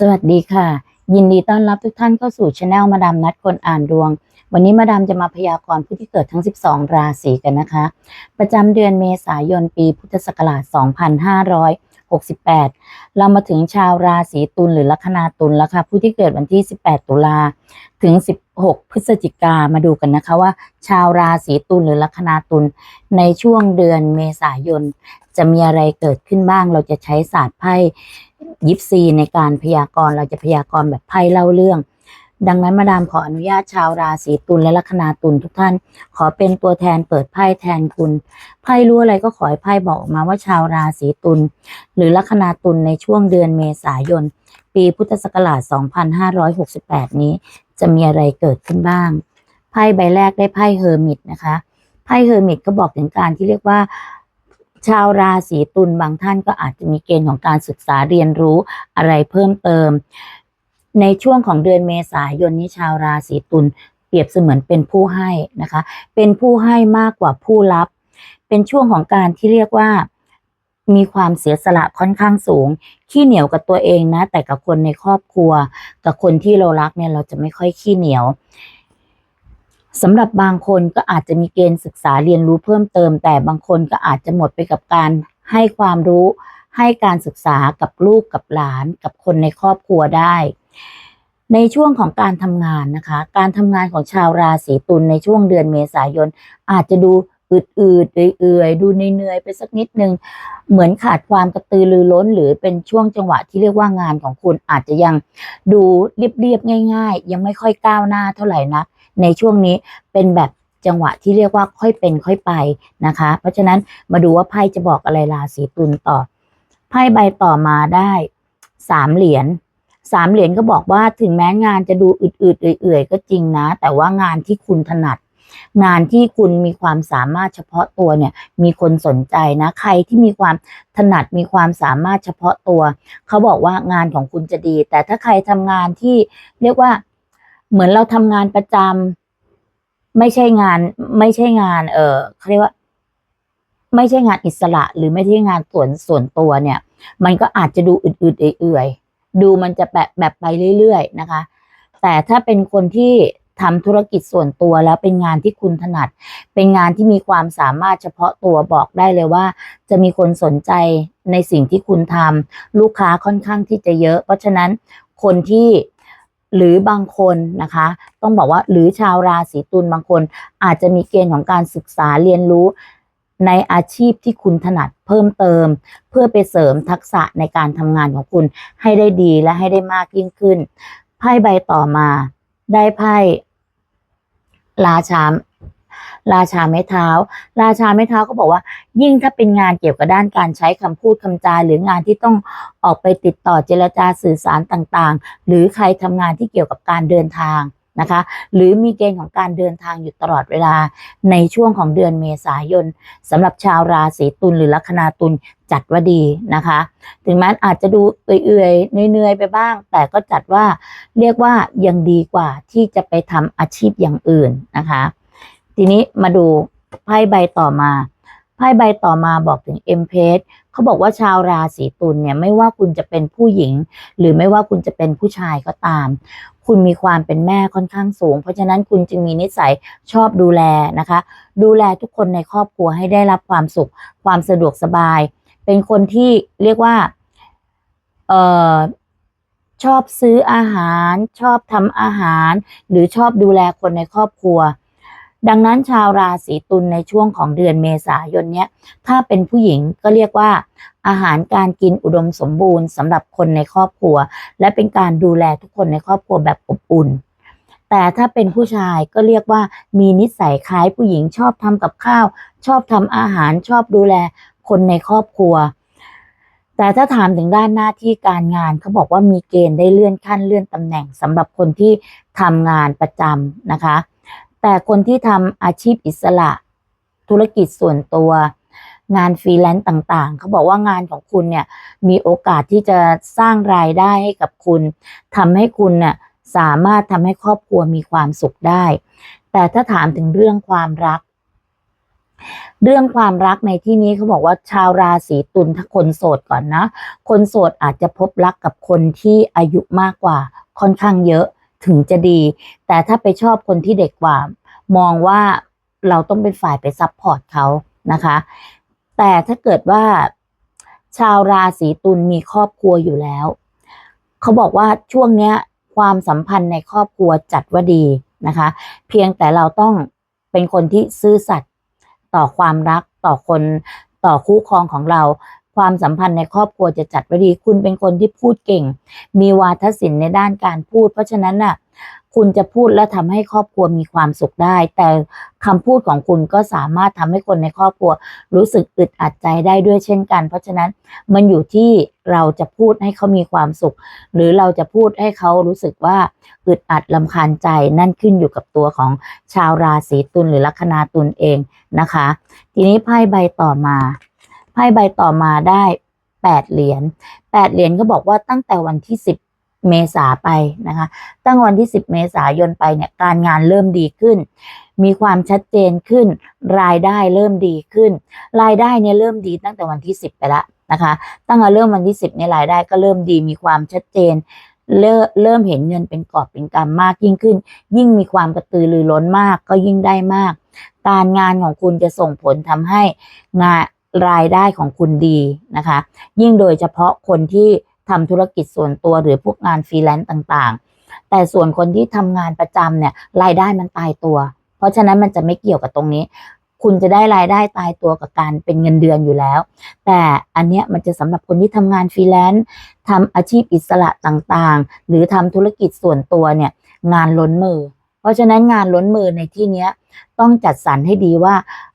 สวัสดีค่ะ ยินดีต้อนรับทุกท่านเข้าสู่ช anel มาดามนัดคนอ่านดวง วันนี้มาดามจะมาพยากรณ์ผู้ที่เกิดทั้ง 12 ราศีกันนะคะ ประจำเดือนเมษายนปีพุทธศักราช 2568 เรามาถึงชาวราศีตุลหรือลัคนาตุลแล้วค่ะผู้ที่เกิดวันที่ 18 ตุลาถึง 16 พฤศจิกามาดูกันนะคะว่า ชาวราศีตุลหรือลัคนาตุลในช่วงเดือนเมษายน จะมีอะไรเกิดขึ้นบ้างเราจะใช้ศาสตร์ไพ่ ยิปซีในการพยากรณ์เราจะพยากรณ์แบบไพ่เล่าเรื่อง ดังนั้นมาดามขออนุญาตชาวราศีตุลและลัคนาตุลทุกท่าน ขอเป็นตัวแทนเปิดไพ่แทนคุณไพ่รู้อะไรก็ขอให้ไพ่บอกออกมาว่าชาวราศีตุลหรือลัคนาตุลในช่วงเดือนเมษายน ปีพุทธศักราช 2568 นี้ จะมีอะไรเกิดขึ้นบ้างไพ่ใบแรกได้ไพ่เฮอร์มิตนะคะไพ่เฮอร์มิตก็บอกถึงการที่เรียกว่า ชาวราศีตุลบางท่านก็อาจจะมีเกณฑ์ของการศึกษาเรียนรู้อะไรเพิ่มเติม ในช่วงของเดือนเมษายนนี้ชาวราศีตุลเปรียบเสมือนเป็นผู้ให้นะคะ เป็นผู้ให้มากกว่าผู้รับ เป็นช่วงของการที่เรียกว่ามีความเสียสละค่อนข้างสูง ขี้เหนียวกับตัวเองนะ แต่กับคนในครอบครัว กับคนที่เรารักเนี่ยเราจะไม่ค่อยขี้เหนียว สำหรับบางคนก็อาจจะมีเกณฑ์ศึกษาเรียนรู้เพิ่มเติม แต่บางคนก็อาจจะหมดไปกับการให้ความรู้ ให้การศึกษากับลูกกับหลานกับคนในครอบครัวได้ ในช่วงของการทำงานนะคะ การทำงานของชาวราศีตุลในช่วงเดือนเมษายน อาจจะดูอืดๆเอื่อยๆดูเหนื่อยๆไปสักนิดนึง เหมือนขาดความกระตือรือร้น หรือเป็นช่วงจังหวะที่เรียกว่างานของคุณอาจจะยังดูเรียบๆง่าย ๆ ยังไม่ค่อยก้าวหน้าเท่าไหร่นัก ในช่วงนี้เป็นแบบจังหวะที่เรียกว่าค่อยเป็นค่อยไปนะคะ เพราะฉะนั้นมาดูว่าไพ่จะบอกอะไรราศีตุลต่อไพ่ใบต่อมาได้สามเหรียญสามเหรียญก็บอกว่าถึงแม้งานจะดูอืดๆเอื่อยๆก็จริงนะ แต่ว่างานที่คุณถนัด งานที่คุณมีความสามารถเฉพาะตัวเนี่ย มีคนสนใจนะ ใครที่มีความถนัดมีความสามารถเฉพาะตัว เขาบอกว่างานของคุณจะดี แต่ถ้าใครทำงานที่เรียกว่า เหมือนเราทำงานประจำไม่ใช่งาน ไม่ใช่งาน เออเขาเรียกว่า ไม่ใช่งานอิสระ หรือไม่ใช่งานส่วนส่วนตัวเนี่ย มันก็อาจจะดูอืดๆเอื่อยๆดูมันจะแบบแบบไปเรื่อยๆนะคะ แต่ถ้าเป็นคนที่ทำธุรกิจส่วนตัวแล้วเป็นงานที่คุณถนัด เป็นงานที่มีความสามารถเฉพาะตัวบอกได้เลยว่า จะมีคนสนใจในสิ่งที่คุณทำลูกค้าค่อนข้างที่จะเยอะ เพราะฉะนั้นคนที่ หรือบางคนนะคะ ต้องบอกว่าหรือชาวราศีตุลบางคน อาจจะมีเกณฑ์ของการศึกษาเรียนรู้ในอาชีพที่คุณถนัดเพิ่มเติม เพื่อไปเสริมทักษะในการทำงานของคุณให้ได้ดีและให้ได้มากยิ่งขึ้นไพ่ใบต่อมาได้ไพ่ราชา ราชาไม้เท้า ราชาไม้เท้าก็บอกว่า ยิ่งถ้าเป็นงานเกี่ยวกับด้านการใช้คำพูดคำจา หรืองานที่ต้องออกไปติดต่อเจรจาสื่อสารต่างๆ หรือใครทำงานที่เกี่ยวกับการเดินทางนะคะหรือมีเกณฑ์ของการเดินทางอยู่ตลอดเวลาในช่วงของเดือนเมษายนสำหรับชาวราศีตุลหรือลัคนาตุลจัดว่าดีนะคะ ถึงแม้อาจจะดูเอื่อยๆเหนื่อยๆไปบ้าง แต่ก็จัดว่าเรียกว่ายังดีกว่าที่จะไปทำอาชีพอย่างอื่นนะคะ ทีนี้มาดูไพ่ใบต่อมาไพ่ใบต่อมาบอกถึงเอ็มเพสเขาบอกว่าชาวราศีตุลเนี่ยไม่ว่าคุณจะเป็นผู้หญิง หรือไม่ว่าคุณจะเป็นผู้ชายก็ตาม คุณมีความเป็นแม่ค่อนข้างสูง เพราะฉะนั้นคุณจึงมีนิสัยชอบดูแลนะคะ ดูแลทุกคนในครอบครัวให้ได้รับความสุข ความสะดวกสบาย เป็นคนที่เรียกว่าเอ่อชอบซื้ออาหาร ชอบทำอาหาร หรือชอบดูแลคนในครอบครัว ดังนั้นชาวราศีตุลในช่วงของเดือนเมษายนเนี้ยถ้าเป็นผู้หญิงก็เรียกว่า อาหารการกินอุดมสมบูรณ์สำหรับคนในครอบครัว และเป็นการดูแลทุกคนในครอบครัวแบบอบอุ่น แต่ถ้าเป็นผู้ชายก็เรียกว่ามีนิสัยคล้ายผู้หญิงชอบทำกับข้าว ชอบทำอาหารชอบดูแลคนในครอบครัวแต่ถ้าถามถึงด้านหน้าที่การงานเขาบอกว่ามีเกณฑ์ได้เลื่อนขั้นเลื่อนตำแหน่งสำหรับคนที่ทำงานประจำนะคะ แต่คนที่ทำอาชีพอิสระ ธุรกิจส่วนตัว งานฟรีแลนซ์ต่างๆ เขาบอกว่างานของคุณเนี่ยมีโอกาสที่จะสร้างรายได้ให้กับคุณทำให้คุณเนี่ยสามารถทำให้ครอบครัวมีความสุขได้ แต่ถ้าถามถึงเรื่องความรัก เรื่องความรักในที่นี้เขาบอกว่าชาวราศีตุลถ้าคนโสดก่อนนะ คนโสดอาจจะพบรักกับคนที่อายุมากกว่าค่อนข้างเยอะ ถึงจะดี แต่ถ้าไปชอบคนที่เด็กกว่า มองว่าเราต้องเป็นฝ่ายไปซัพพอร์ตเขานะคะ แต่ถ้าเกิดว่าชาวราศีตุลมีครอบครัวอยู่แล้ว เขาบอกว่าช่วงเนี้ยความสัมพันธ์ในครอบครัวจัดว่าดีนะคะ เพียงแต่เราต้องเป็นคนที่ซื่อสัตย์ต่อความรักต่อคนต่อคู่ครองของเรา ความสัมพันธ์ในครอบครัวจะจัดว่าดี คุณเป็นคนที่พูดเก่ง มีวาทศิลป์ในด้านการพูด เพราะฉะนั้นน่ะคุณจะพูดและทำให้ครอบครัวมีความสุขได้ แต่คำพูดของคุณก็สามารถทำให้คนในครอบครัว รู้สึกอึดอัดใจได้ด้วยเช่นกัน เพราะฉะนั้นมันอยู่ที่เราจะพูดให้เขามีความสุข หรือเราจะพูดให้เขารู้สึกว่าอึดอัดลำคาญใจนั่นขึ้นอยู่กับตัวของชาวราศีตุลหรือลัคนาตุลเองนะคะ ทีนี้ไพ่ใบต่อมา ไพ่ใบต่อมาได้แปดเหรียญแปดเหรียญก็บอกว่าตั้งแต่วันที่สิบเมษาไปนะคะ ตั้งวันที่ 10 เมษายนไปเนี่ย การงานเริ่มดีขึ้น มีความชัดเจนขึ้น รายได้เริ่มดีขึ้น รายได้เนี่ยเริ่มดีตั้งแต่วันที่ 10 ไปล้วนะคะ ตั้งแต่เริ่มวันที่ 10เนี่ยรายได้ก็เริ่มดี มีความชัดเจน เริ่มเริ่มเห็นเงินเป็นกอบเป็นกำมากยิ่งขึ้น ยิ่งมีความกระตือรือร้นมาก ก็ยิ่งได้มาก การงานของคุณจะส่งผลทำให้งาน รายได้ของคุณดีนะคะ ยิ่งโดยเฉพาะคนที่ทำธุรกิจส่วนตัวหรือพวกงานฟรีแลนซ์ต่างๆ แต่ส่วนคนที่ทำงานประจำเนี่ยรายได้มันตายตัว เพราะฉะนั้นมันจะไม่เกี่ยวกับตรงนี้ คุณจะได้รายได้ตายตัวกับการเป็นเงินเดือนอยู่แล้ว แต่อันเนี้ยมันจะสำหรับคนที่ทำงานฟรีแลนซ์ทำอาชีพอิสระต่างๆ หรือทำธุรกิจส่วนตัวเนี่ยงานล้นมือ ราะฉะนั้นงานล้นมือในที่เนี้ยต้องจัดสรรให้ดีว่า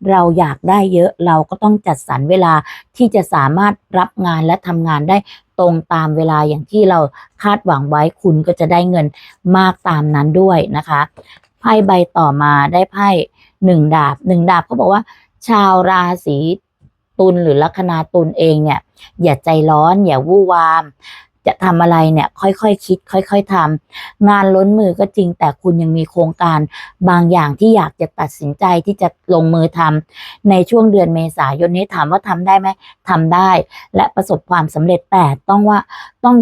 เราอยากได้เยอะเราก็ต้องจัดสรรเวลาที่จะสามารถรับงานและทำงานได้ตรงตามเวลาอย่างที่เราคาดหวังไว้คุณก็จะได้เงินมากตามนั้นด้วยนะคะไพ่ใบต่อมาได้ไพ่หนึ่งดาบหนึ่งดาบเขาบอกว่า ชาวราศีตุลหรือลัคนาตุลเองเนี่ย อย่าใจร้อน อย่าวู่วาม จะทำอะไรเนี่ย ค่อยๆคคิด ค่อย ๆทำงานล้นมือก็จริง แต่คุณยังมีโครงการบางอย่างที่อยากจะตัดสินใจที่จะลงมือทำในช่วงเดือนเมษายนนี้ถามว่าทำได้ไหมทำได้ และประสบความสำเร็จแต่ต้องว่าต้อง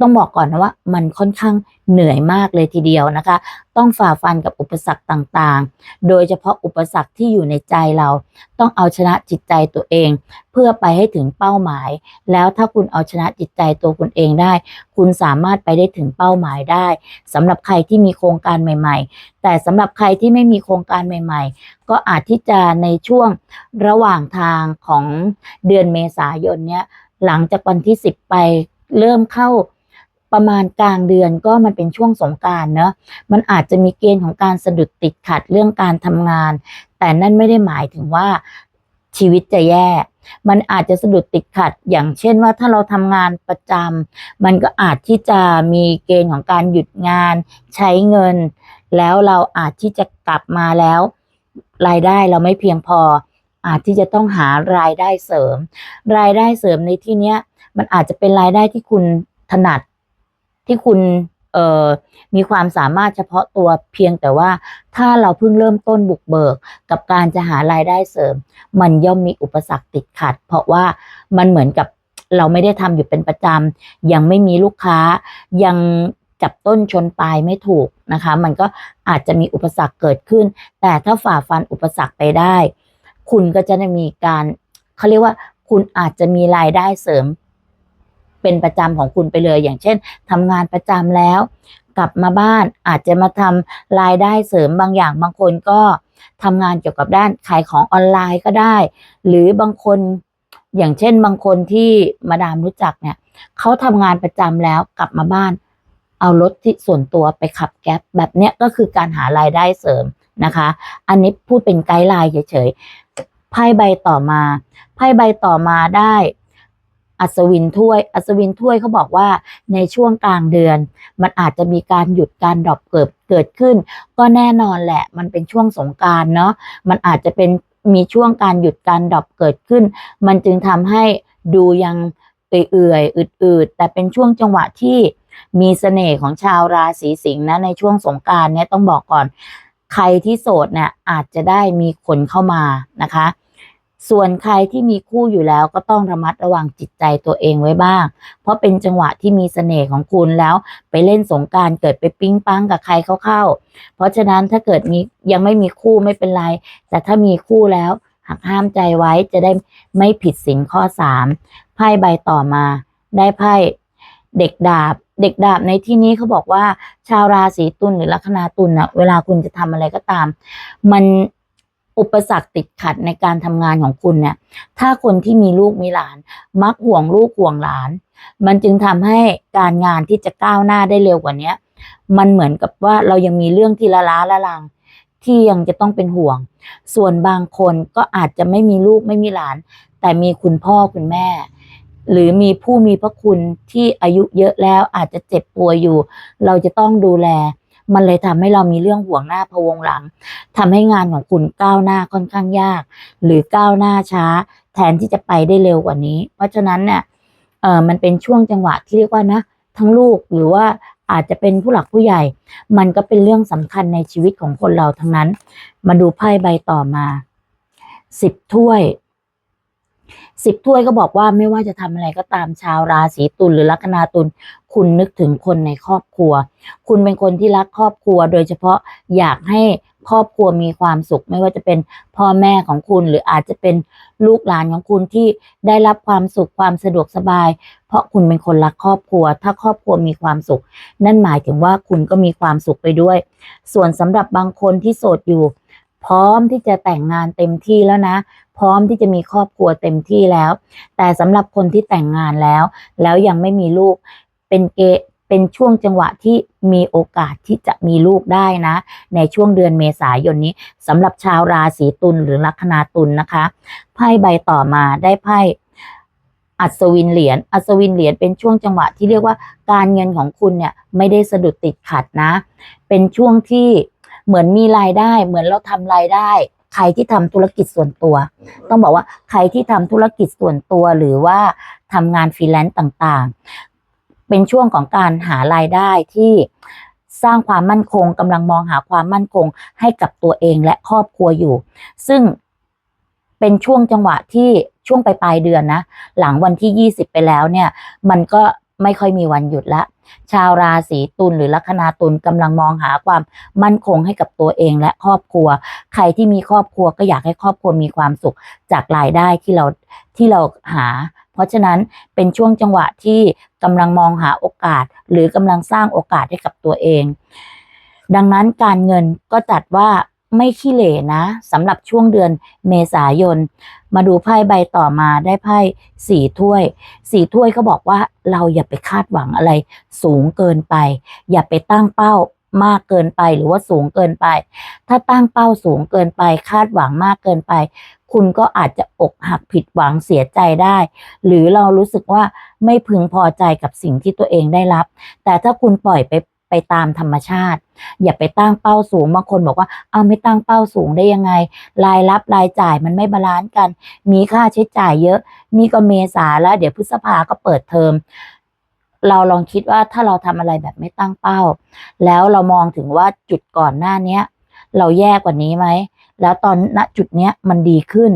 ต้องบอกก่อนนะว่ามันค่อนข้างเหนื่อยมากเลยทีเดียวนะคะ ต้องฝ่าฟันกับอุปสรรคต่างๆ โดยเฉพาะอุปสรรคที่อยู่ในใจเรา ต้องเอาชนะจิตใจตัวเอง เพื่อไปให้ถึงเป้าหมาย แล้วถ้าคุณเอาชนะจิตใจตัวคุณเองได้ คุณสามารถไปได้ถึงเป้าหมายได้สำหรับใครที่มีโครงการใหม่ ๆ แต่สำหรับใครที่ไม่มีโครงการใหม่ ๆ ก็อาจที่จะในช่วงระหว่างทางของเดือนเมษายนเนี้ยหลังจากวันที่ 10 ไปเริ่มเข้า ประมาณกลางเดือนก็มันเป็นช่วงสงการเนอะมันอาจจะมีเกณฑ์ของการสะดุดติดขัดเรื่องการทำงาน แต่นั่นไม่ได้หมายถึงว่าชีวิตจะแย่มันอาจจะสะดุดติดขัด อย่างเช่นว่าถ้าเราทำงานประจำมันก็อาจที่จะมีเกณฑ์ของการหยุดงาน ใช้เงิน แล้วเราอาจที่จะกลับมาแล้ว รายได้เราไม่เพียงพอ อาจที่จะต้องหารายได้เสริม รายได้เสริมในที่เนี้ย มันอาจจะเป็นรายได้ที่คุณถนัด ที่คุณเอ่อมีความสามารถเฉพาะตัวเพียงแต่ว่าถ้าเราเพิ่งเริ่มต้นบุกเบิก กับการจะหารายได้เสริม มันย่อมมีอุปสรรคติดขัด เพราะว่ามันเหมือนกับเราไม่ได้ทำอยู่เป็นประจำยังไม่มีลูกค้ายังจับต้นชนปลายไม่ถูกนะคะ มันก็อาจจะมีอุปสรรคเกิดขึ้น แต่ถ้าฝ่าฟันอุปสรรคไปได้ คุณก็จะมีการเขาเรียกว่าคุณอาจจะมีรายได้เสริม เป็นประจำของคุณไปเลย อย่างเช่นทำงานประจำแล้ว กลับมาบ้านอาจจะมาทำรายได้เสริมบางอย่างบางคนก็ทำงานเกี่ยวกับด้านขายของออนไลน์ก็ได้ หรือบางคนอย่างเช่นบางคนที่มาดามรู้จักเนี่ยเขาทำงานประจำแล้วกลับมาบ้าน เอารถที่ส่วนตัวไปขับแก๊ปแบบเนี้ยก็คือการหารายได้เสริมนะคะ อันนี้พูดเป็นไกด์ไลน์เฉยๆไพ่ใบต่อมาไพ่ใบต่อมาได้ อัศวินถ้วย อัศวินถ้วยเขาบอกว่าในช่วงกลางเดือน มันอาจจะมีการหยุดการดรอปเกิดเกิดขึ้น ก็แน่นอนแหละ มันเป็นช่วงสงการเนาะมันอาจจะเป็นมีช่วงการหยุดการดรอปเกิดขึ้น มันจึงทำให้ดูยังเอื่อยๆอืดๆแต่เป็นช่วงจังหวะที่มีเสน่ห์ของชาวราศีสิงห์นะในช่วงสงการเนี่ยต้องบอกก่อน ใครที่โสดเนี่ยอาจจะได้มีคนเข้ามานะคะ ส่วนใครที่มีคู่อยู่แล้วก็ต้องระมัดระวังจิตใจตัวเองไว้บ้าง เพราะเป็นจังหวะที่มีเสน่ห์ของคุณแล้วไปเล่นสงการเกิดไปปิ๊งปังกับใครเข้าๆเพราะฉะนั้นถ้าเกิดมียังไม่มีคู่ไม่เป็นไร แต่ถ้ามีคู่แล้วหักห้ามใจไว้จะได้ไม่ผิดสินข้อสามไพ่ใบต่อมา ได้ไพ่เด็กดาบ เด็กดาบในที่นี้เขาบอกว่า ชาวราศีตุลหรือลัคนาตุลนะเวลาคุณจะทำอะไรก็ตาม มัน อุปสรรคติดขัดในการทำงานของคุณเนี่ย ถ้าคนที่มีลูกมีหลาน มักห่วงลูกห่วงหลาน มันจึงทำให้การงานที่จะก้าวหน้าได้เร็วกว่านี้มันเหมือนกับว่าเรายังมีเรื่องที่ละล้าละลัง ที่ยังจะต้องเป็นห่วง ส่วนบางคนก็อาจจะไม่มีลูกไม่มีหลาน แต่มีคุณพ่อคุณแม่ หรือมีผู้มีพระคุณที่อายุเยอะแล้วอาจจะเจ็บป่วยอยู่ เราจะต้องดูแล มันเลยทำให้เรามีเรื่องห่วงหน้าพะวงหลังทำให้งานของคุณก้าวหน้าค่อนข้างยาก หรือก้าวหน้าช้า แทนที่จะไปได้เร็วกว่านี้ เพราะฉะนั้นเนี่ยเออมันเป็นช่วงจังหวะที่เรียกว่านะ ทั้งลูกหรือว่าอาจจะเป็นผู้หลักผู้ใหญ่ มันก็เป็นเรื่องสำคัญในชีวิตของคนเราทั้งนั้น มาดูไพ่ใบต่อมาสิบถ้วย สิบถ้วยก็บอกว่าไม่ว่าจะทำอะไรก็ตามชาวราศีตุลหรือลัคนาตุลคุณนึกถึงคนในครอบครัว คุณเป็นคนที่รักครอบครัว โดยเฉพาะอยากให้ครอบครัวมีความสุข ไม่ว่าจะเป็นพ่อแม่ของคุณ หรืออาจจะเป็นลูกหลานของคุณที่ได้รับความสุขความสะดวกสบาย เพราะคุณเป็นคนรักครอบครัว ถ้าครอบครัวมีความสุข นั่นหมายถึงว่าคุณก็มีความสุขไปด้วย ส่วนสำหรับบางคนที่โสดอยู่ พร้อมที่จะแต่งงานเต็มที่แล้วนะ พร้อมที่จะมีครอบครัวเต็มที่แล้ว แต่สำหรับคนที่แต่งงานแล้ว แล้วยังไม่มีลูกเป็นเกเป็นช่วงจังหวะที่มีโอกาสที่จะมีลูกได้นะ ในช่วงเดือนเมษายนนี้สำหรับชาวราศีตุลหรือลัคนาตุลนะคะไพ่ใบต่อมาได้ไพ่อัศวินเหรียญอัศวินเหรียญเป็นช่วงจังหวะที่เรียกว่าการเงินของคุณเนี่ยไม่ได้สะดุดติดขัดนะ เป็นช่วงที่ เหมือนมีรายได้ เหมือนเราทำรายได้ ใครที่ทำธุรกิจส่วนตัว ต้องบอกว่าใครที่ทำธุรกิจส่วนตัวหรือว่าทำงานฟรีแลนซ์ต่างๆ เป็นช่วงของการหารายได้ที่สร้างความมั่นคงกำลังมองหาความมั่นคงให้กับตัวเองและครอบครัวอยู่ ซึ่งเป็นช่วงจังหวะที่ช่วงปลายๆเดือนนะ หลังวันที่ 20 ไปแล้วเนี่ย มันก็ ไม่ค่อยมีวันหยุดละ ชาวราศีตุลหรือลัคนาตุลกำลังมองหาความมั่นคงให้กับตัวเองและครอบครัว ใครที่มีครอบครัวก็อยากให้ครอบครัวมีความสุขจากรายได้ที่เราที่เราหา เพราะฉะนั้นเป็นช่วงจังหวะที่กำลังมองหาโอกาส หรือกำลังสร้างโอกาสให้กับตัวเอง ดังนั้นการเงินก็จัดว่า ไม่ขี้เหร่นะสำหรับช่วงเดือนเมษายน มาดูไพ่ใบต่อมาได้ไพ่สี่ถ้วยสี่ถ้วยก็บอกว่าเราอย่าไปคาดหวังอะไร สูงเกินไป อย่าไปตั้งเป้ามากเกินไปหรือว่าสูงเกินไป ถ้าตั้งเป้าสูงเกินไป คาดหวังมากเกินไป คุณก็อาจจะอกหักผิดหวังเสียใจได้ หรือเรารู้สึกว่าไม่พึงพอใจกับสิ่งที่ตัวเองได้รับ แต่ถ้าคุณปล่อยไป ไปตามธรรมชาติ อย่าไปตั้งเป้าสูงบางคนบอกว่าเอาไม่ตั้งเป้าสูงได้ยังไง รายรับรายจ่ายมันไม่บาลานซ์กัน มีค่าใช้จ่ายเยอะ นี่ก็เมษาแล้ว เดี๋ยวพฤษภาก็เปิดเทอมเราลองคิดว่าถ้าเราทำอะไรแบบไม่ตั้งเป้า แล้วเรามองถึงว่าจุดก่อนหน้าเนี้ย เราแย่กว่านี้ไหมแล้วตอนณจุดเนี้ยมันดีขึ้น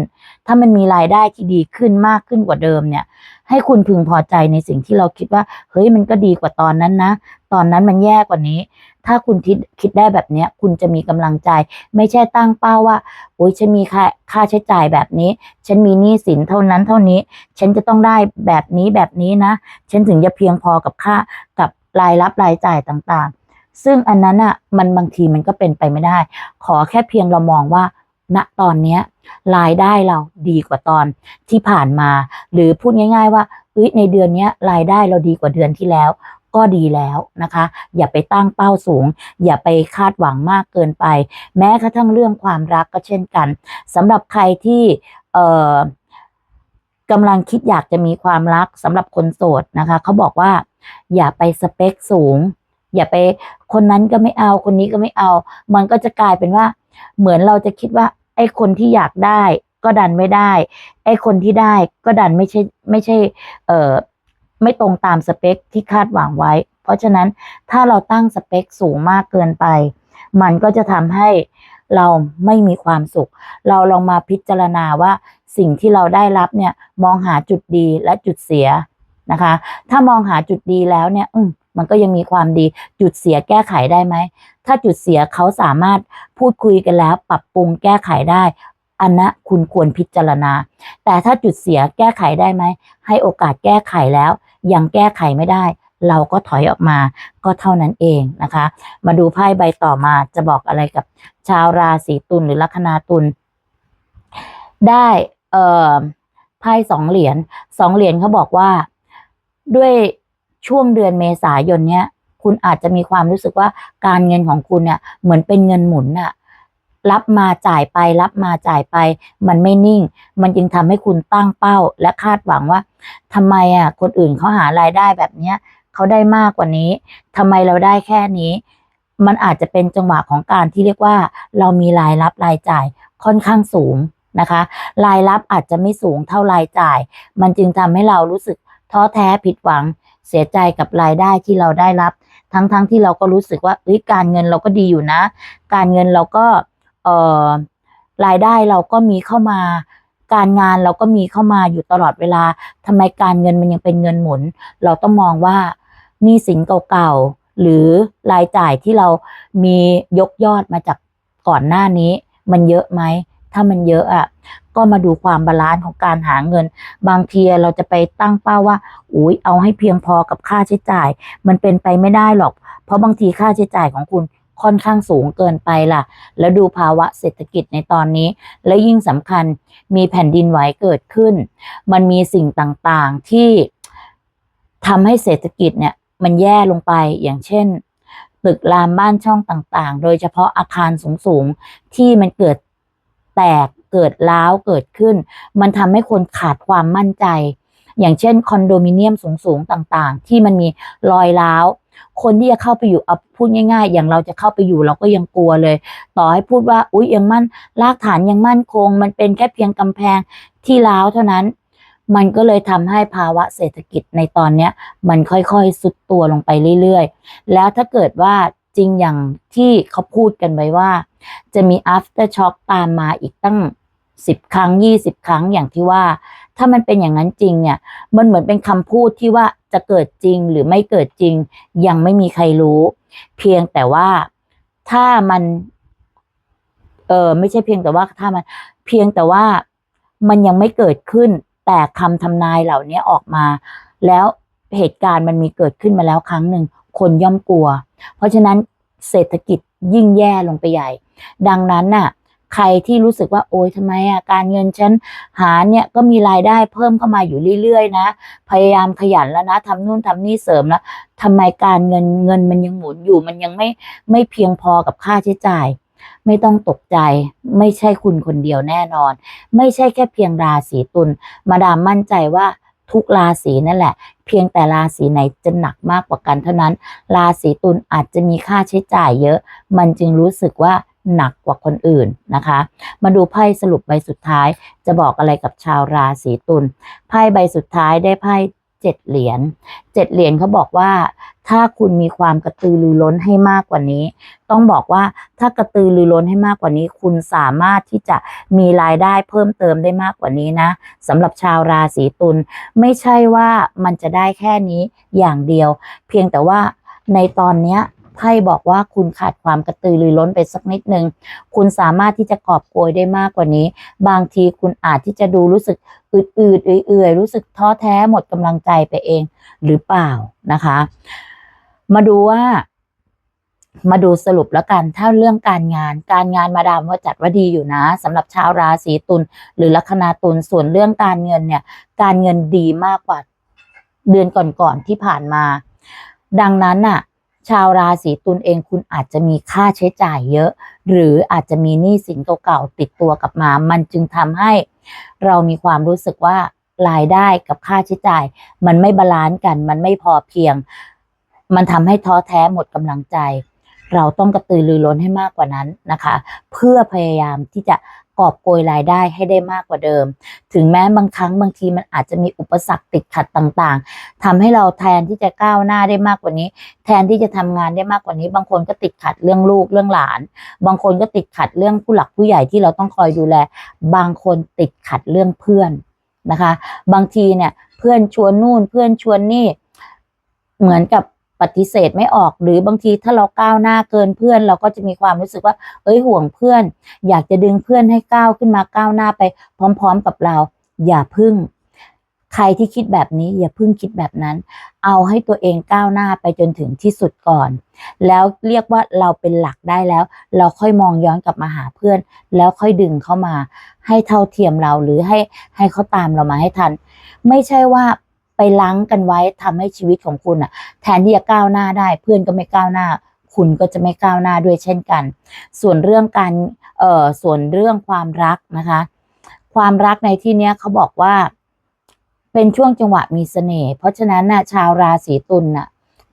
ถ้ามันมีรายได้ที่ดีขึ้นมากขึ้นกว่าเดิมเนี่ย ให้คุณพึงพอใจในสิ่งที่เราคิดว่า เฮ้ยมันก็ดีกว่าตอนนั้นนะ ตอนนั้นมันแย่กว่านี้ ถ้าคุณคิดคิดได้แบบเนี้ย คุณจะมีกำลังใจ ไม่ใช่ตั้งเป้าว่าโอ้ยฉันมีค่าค่าใช้จ่ายแบบนี้ ฉันมีหนี้สินเท่านั้นเท่านี้ ฉันจะต้องได้แบบนี้แบบนี้นะ ฉันถึงจะเพียงพอกับค่ากับรายรับรายจ่ายต่างๆ ซึ่งอันนั้นอะมันบางทีมันก็เป็นไปไม่ได้ ขอแค่เพียงเรามองว่า ณตอนเนี้ยรายได้เราดีกว่าตอนที่ผ่านมา หรือพูดง่าย ๆ ว่าเอ้ยในเดือนเนี้ยรายได้เราดีกว่าเดือนที่แล้ว ก็ดีแล้วนะคะ อย่าไปตั้งเป้าสูง อย่าไปคาดหวังมากเกินไป แม้กระทั่งเรื่องความรักก็เช่นกันสำหรับใครที่เอ่อกำลังคิดอยากจะมีความรักสำหรับคนโสดนะคะเขาบอกว่า อย่าไปสเปคสูง อย่าไปคนนั้นก็ไม่เอาคนนี้ก็ไม่เอา มันก็จะกลายเป็นว่า เหมือนเราจะคิดว่า ไอ้คนที่อยากได้ก็ดันไม่ได้ ไอ้คนที่ได้ก็ดันไม่ใช่ไม่ใช่ เอ่อไม่ตรงตามสเปคที่คาดหวังไว้ เพราะฉะนั้นถ้าเราตั้งสเปคสูงมากเกินไป มันก็จะทำให้เราไม่มีความสุข เราลองมาพิจารณาว่าสิ่งที่เราได้รับเนี่ยมองหาจุดดีและจุดเสียนะคะ ถ้ามองหาจุดดีแล้วเนี่ย อืมมันก็ยังมีความดีจุดเสียแก้ไขได้ไหม ถ้าจุดเสียเขาสามารถพูดคุยกันแล้ว ปรับปรุงแก้ไขได้ อันนะคุณควรพิจารณา แต่ถ้าจุดเสียแก้ไขได้ไหม ให้โอกาสแก้ไขแล้ว ยังแก้ไขไม่ได้ เราก็ถอยออกมาก็เท่านั้นเองนะคะ มาดูไพ่ใบต่อมาจะบอกอะไรกับชาวราศีตุลหรือลัคนาตุลได้เอ่อไพ่สองเหรียญสองเหรียญเขาบอกว่าด้วยช่วงเดือนเมษายนเนี้ย คุณอาจจะมีความรู้สึกว่าการเงินของคุณเนี่ยเหมือนเป็นเงินหมุนน่ะรับมาจ่ายไปรับมาจ่ายไป มันไม่นิ่ง มันจึงทำให้คุณตั้งเป้า และคาดหวังว่าทำไมอะคนอื่นเขาหารายได้แบบเนี้ยเขาได้มากกว่านี้ทำไมเราได้แค่นี้ มันอาจจะเป็นจังหวะของการที่เรียกว่า เรามีรายรับรายจ่ายค่อนข้างสูงนะคะ รายรับอาจจะไม่สูงเท่ารายจ่าย มันจึงทำให้เรารู้สึกท้อแท้ผิดหวังเสียใจกับรายได้ที่เราได้รับ ทั้งๆทที่เราก็รู้สึกว่าเอ้ยการเงินเราก็ดีอยู่นะ การเงินเราก็เอ่อรายได้เราก็มีเข้ามา การงานเราก็มีเข้ามาอยู่ตลอดเวลาทำไมการเงินมันยังเป็นเงินหมุน เราต้องมองว่านี้สินเก่าๆหรือรายจ่ายที่เรามียกยอดมาจากก่อนหน้านี้ มันเยอะไหมถ้ามันเยอะอะ ก็มาดูความบาลานซ์ของการหาเงิน บางทีเราจะไปตั้งเป้าว่าอุ้ยเอาให้เพียงพอกับค่าใช้จ่าย มันเป็นไปไม่ได้หรอก เพราะบางทีค่าใช้จ่ายของคุณค่อนข้างสูงเกินไปล่ะ แล้วดูภาวะเศรษฐกิจในตอนนี้ และยิ่งสำคัญมีแผ่นดินไหวเกิดขึ้น มันมีสิ่งต่างๆที่ทำให้เศรษฐกิจเนี่ยมันแย่ลงไปอย่างเช่น ตึกรามบ้านช่องต่างๆ โดยเฉพาะอาคารสูงๆ ที่มันเกิดแตก เกิดร้าวเกิดขึ้น มันทำให้คนขาดความมั่นใจ อย่างเช่นคอนโดมิเนียมสูงๆต่างๆ ที่มันมีรอยร้าวคนที่จะเข้าไปอยู่เอาพูดง่าย ๆ อย่างเราจะเข้าไปอยู่เราก็ยังกลัวเลย ต่อให้พูดว่าอุ๊ยยังมั่นรากฐานยังมั่นคง มันเป็นแค่เพียงกำแพงที่ร้าวเท่านั้น มันก็เลยทำให้ภาวะเศรษฐกิจในตอนเนี้ย มันค่อยๆสุดตัวลงไปเรื่อยๆ แล้วถ้าเกิดว่าจริงอย่างที่เขาพูดกันไว้ว่า จะมี after shock ตามมาอีกตั้ง 10ครั้ง20ครั้งอย่างที่ว่า ถ้ามันเป็นอย่างนั้นจริงเนี่ย มันเหมือนเป็นคำพูดที่ว่าจะเกิดจริงหรือไม่เกิดจริง ยังไม่มีใครรู้ เพียงแต่ว่าถ้ามันเออไม่ใช่เพียงแต่ว่าถ้ามันเพียงแต่ว่ามันยังไม่เกิดขึ้น แต่คำทำนายเหล่านี้ออกมา แล้วเหตุการณ์มันมีเกิดขึ้นมาแล้วครั้งหนึ่งคนย่อมกลัว เพราะฉะนั้นเศรษฐกิจยิ่งแย่ลงไปใหญ่ ดังนั้นน่ะ ใครที่รู้สึกว่าโอ๊ยทำไมอะการเงินฉันหาเนี่ยก็มีรายได้เพิ่มเข้ามาอยู่เรื่อยๆนะ พยายามขยันแล้วนะทำนู่นทำนี่เสริมแล้วทำไมการเงินเงินมันยังหมุนอยู่มันยังไม่ไม่เพียงพอกับค่าใช้จ่าย ไม่ต้องตกใจ ไม่ใช่คุณคนเดียวแน่นอน ไม่ใช่แค่เพียงราศีตุลมาดามมั่นใจว่าทุกราศีนั่นแหละ เพียงแต่ราศีไหนจะหนักมากกว่ากันเท่านั้น ราศีตุลอาจจะมีค่าใช้จ่ายเยอะ มันจึงรู้สึกว่า หนักกว่าคนอื่นนะคะ มาดูไพ่สรุปใบสุดท้าย จะบอกอะไรกับชาวราศีตุลไพ่ใบสุดท้ายได้ไพ่เจ็ดเหรียญเจ็ดเหรียญเขาบอกว่า ถ้าคุณมีความกระตือรือร้นให้มากกว่านี้ ต้องบอกว่าถ้ากระตือรือร้นให้มากกว่านี้ คุณสามารถที่จะมีรายได้เพิ่มเติมได้มากกว่านี้นะสำหรับชาวราศีตุลไม่ใช่ว่ามันจะได้แค่นี้อย่างเดียว เพียงแต่ว่าในตอนเนี้ย ไพ่บอกว่าคุณขาดความกระตือรือร้นไปสักนิดนึง คุณสามารถที่จะกอบโกยได้มากกว่านี้ บางทีคุณอาจที่จะดูรู้สึกอืดๆเอื่อยๆรู้สึกท้อแท้หมดกำลังใจไปเองหรือเปล่านะคะ มาดูว่า มาดูสรุปแล้วกันถ้าเรื่องการงาน การงานมาดามว่าจัดว่าดีอยู่นะสำหรับชาวราศีตุลหรือลัคนาตุลส่วนเรื่องการเงินเนี่ย การเงินดีมากกว่าเดือนก่อนๆที่ผ่านมา ดังนั้นน่ะ ชาวราศีตุลเองคุณอาจจะมีค่าใช้จ่ายเยอะ หรืออาจจะมีหนี้สินเก่าๆติดตัวกลับมา มันจึงทำให้ เรามีความรู้สึกว่ารายได้กับค่าใช้จ่าย มันไม่บาลานซ์กัน มันไม่พอเพียง มันทำให้ท้อแท้หมดกำลังใจ เราต้องกระตือรือร้นให้มากกว่านั้นนะคะ เพื่อพยายามที่จะ กอบโกยรายได้ให้ได้มากกว่าเดิม ถึงแม้บางครั้งบางทีมันอาจจะมีอุปสรรคติดขัดต่างๆทำให้เราแทนที่จะก้าวหน้าได้มากกว่านี้ แทนที่จะทำงานได้มากกว่านี้ บางคนก็ติดขัดเรื่องลูกเรื่องหลาน บางคนก็ติดขัดเรื่องผู้หลักผู้ใหญ่ที่เราต้องคอยดูแล บางคนติดขัดเรื่องเพื่อนนะคะ บางทีเนี่ยเพื่อนชวนนู่นเพื่อนชวนนี่เหมือนกับ ปฏิเสธไม่ออก หรือบางทีถ้าเราก้าวหน้าเกินเพื่อน เราก็จะมีความรู้สึกว่า เอ้ยห่วงเพื่อน อยากจะดึงเพื่อนให้ก้าวขึ้นมาก้าวหน้าไป พร้อม ๆ กับเรา อย่าพึ่ง ใครที่คิดแบบนี้ อย่าพึ่งคิดแบบนั้น เอาให้ตัวเองก้าวหน้าไปจนถึงที่สุดก่อน แล้วเรียกว่าเราเป็นหลักได้แล้ว เราค่อยมองย้อนกลับมาหาเพื่อน แล้วค่อยดึงเข้ามา ให้เท่าเทียมเราหรือให้ให้เขาตามเรามาให้ทัน ไม่ใช่ว่า ไปล้างกันไว้ทำให้ชีวิตของคุณอะ แทนที่จะก้าวหน้าได้ เพื่อนก็ไม่ก้าวหน้า คุณก็จะไม่ก้าวหน้าด้วยเช่นกัน ส่วนเรื่องการเอ่อส่วนเรื่องความรักนะคะ ความรักในที่เนี้ยเขาบอกว่า เป็นช่วงจังหวะมีเสน่ห์เพราะฉะนั้นน่ะชาวราศีตุลน่ะ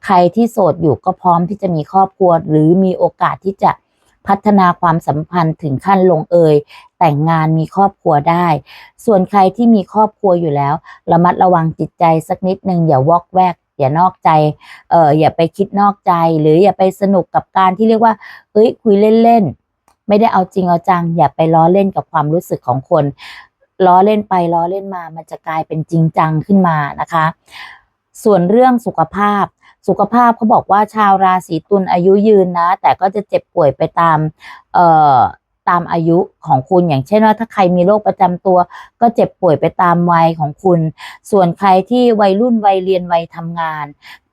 ใครที่โสดอยู่ก็พร้อมที่จะมีครอบครัว หรือมีโอกาสที่จะ พัฒนาความสัมพันธ์ถึงขั้นลงเอยแต่งงานมีครอบครัวได้ ส่วนใครที่มีครอบครัวอยู่แล้ว ระมัดระวังจิตใจสักนิดนึงอย่าวอกแวกอย่านอกใจ เอออย่าไปคิดนอกใจ หรืออย่าไปสนุกกับการที่เรียกว่า เอ้ย คุยเล่นๆ ไม่ได้เอาจริงเอาจัง อย่าไปล้อเล่นกับความรู้สึกของคน ล้อเล่นไปล้อเล่นมา มันจะกลายเป็นจริงจังขึ้นมานะคะ ส่วนเรื่องสุขภาพ สุขภาพเขาบอกว่าชาวราศีตุลอายุยืนนะ แต่ก็จะเจ็บป่วยไปตาม เอ่อ ตามอายุของคุณ อย่างเช่นว่าถ้าใครมีโรคประจำตัว ก็เจ็บป่วยไปตามวัยของคุณ ส่วนใครที่วัยรุ่นวัยเรียนวัยทำงาน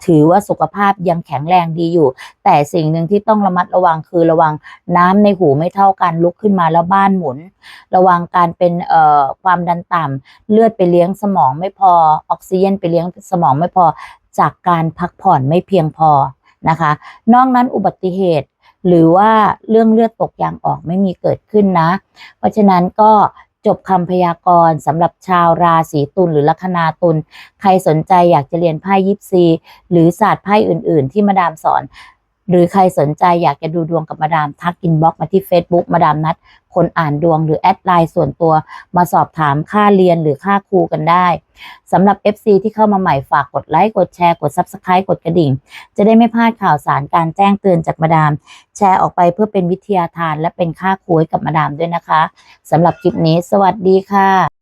ถือว่าสุขภาพยังแข็งแรงดีอยู่ แต่สิ่งหนึ่งที่ต้องระมัดระวังคือระวังน้ำในหูไม่เท่ากันลุกขึ้นมาแล้วบ้านหมุน ระวังการเป็นเอ่อความดันต่ำเลือดไปเลี้ยงสมองไม่พอออกซิเจนไปเลี้ยงสมองไม่พอจากการพักผ่อนไม่เพียงพอนะคะ นอกนั้นอุบัติเหตุ หรือว่าเรื่องเลือดตกยางออกไม่มีเกิดขึ้นนะ เพราะฉะนั้นก็จบคำพยากรณ์สำหรับชาวราศีตุลหรือลัคนาตุลใครสนใจอยากจะเรียนไพ่ยิปซี หรือศาสตร์ไพ่อื่น ๆ ที่มาดามสอน หรือใครสนใจอยากจะดูดวงกับมาดามทักอินบ็อกมาที่ Facebook มาดามนัด คนอ่านดวงหรือแอดไลน์ส่วนตัว มาสอบถามค่าเรียนหรือค่าครูกันได้สำหรับ FC ที่เข้ามาใหม่ฝากกดไลค์กดแชร์กด Subscribe กดกระดิ่ง จะได้ไม่พลาดข่าวสารการแจ้งเตือนจากมาดาม แชร์ออกไปเพื่อเป็นวิทยาทานและเป็นค่าครูให้กับมาดามด้วยนะคะสำหรับคลิปนี้ สวัสดีค่ะ